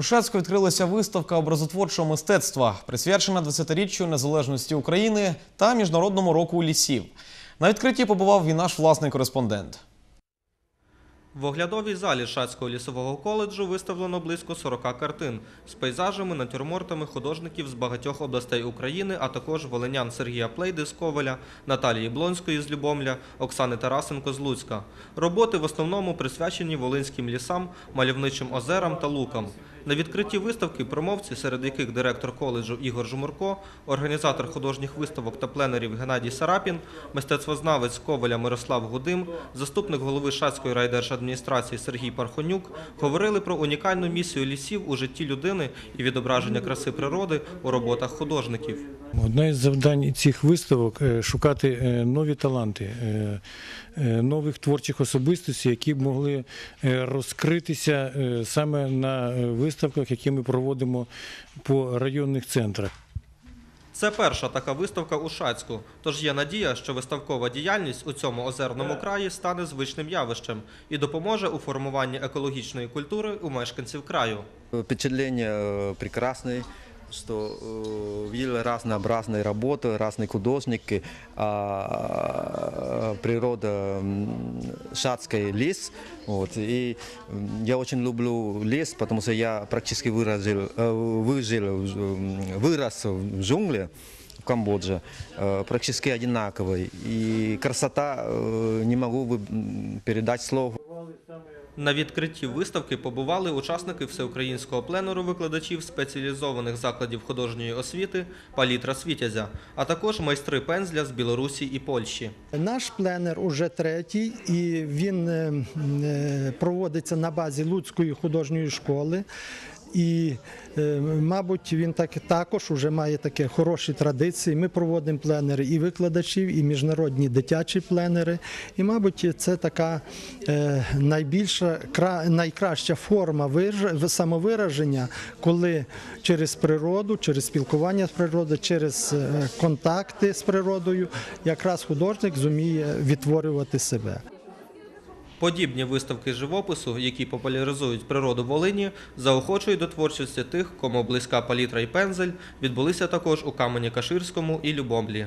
У Шацьку відкрилася виставка образотворчого мистецтва, присвячена 20-річчю незалежності України та Міжнародному року лісів. На відкритті побував і наш власний кореспондент. В оглядовій залі Шацького лісового коледжу виставлено близько 40 картин з пейзажами, натюрмортами художників з багатьох областей України, а також волинян Сергія Плейди з Коваля, Наталії Блонської з Любомля, Оксани Тарасенко з Луцька. Роботи в основному присвячені волинським лісам, мальовничим озерам та лукам. На відкритті виставки промовці, серед яких директор коледжу Ігор Жумурко, організатор художніх виставок та пленерів Геннадій Сарапін, мистецтвознавець Коваля Мирослав Гудим, заступник голови Шацької райдержадміністрації Сергій Пархонюк говорили про унікальну місію лісів у житті людини і відображення краси природи у роботах художників. Одне із завдань цих виставок е, шукати е, нові таланти, е, нових творчих особистостей, які б могли розкритися саме на е, виставках, які ми проводимо по районних центрах. Це перша така виставка у Шацьку, тож є надія, що виставкова діяльність у цьому озерному краї стане звичним явищем і допоможе у формуванні екологічної культури у мешканців краю. Впечатление э, прекрасное, что э, видели разнообразные работы, разные художники, а, природа м, Шацкий лес. Вот, и м, я очень люблю лес, потому что я практически выразил, э, выжил, в ж- м, вырос в джунгле в Камбодже, э, практически одинаковый. И красота э, не могу вы- м, передать словом. На відкритті виставки побували учасники всеукраїнського пленеру викладачів спеціалізованих закладів художньої освіти Палітра Світязя, а також майстри пензля з Білорусі і Польщі. Наш пленер уже третій, і він е, е, проводиться на базі Луцької художньої школи. І, е, мабуть, він так також вже має такі хороші традиції. Ми проводимо пленери і викладачів, і міжнародні дитячі пленери. І, мабуть, це така е, найбільша кра- найкраща форма вираж- самовираження, коли через природу, через спілкування з природою, через е, контакти з природою, якраз художник зуміє відтворювати себе. Подібні виставки живопису, які популяризують природу Волині, заохочують до творчості тих, кому близька палітра і пензель, відбулися також у Камені Каширському і Любомлі.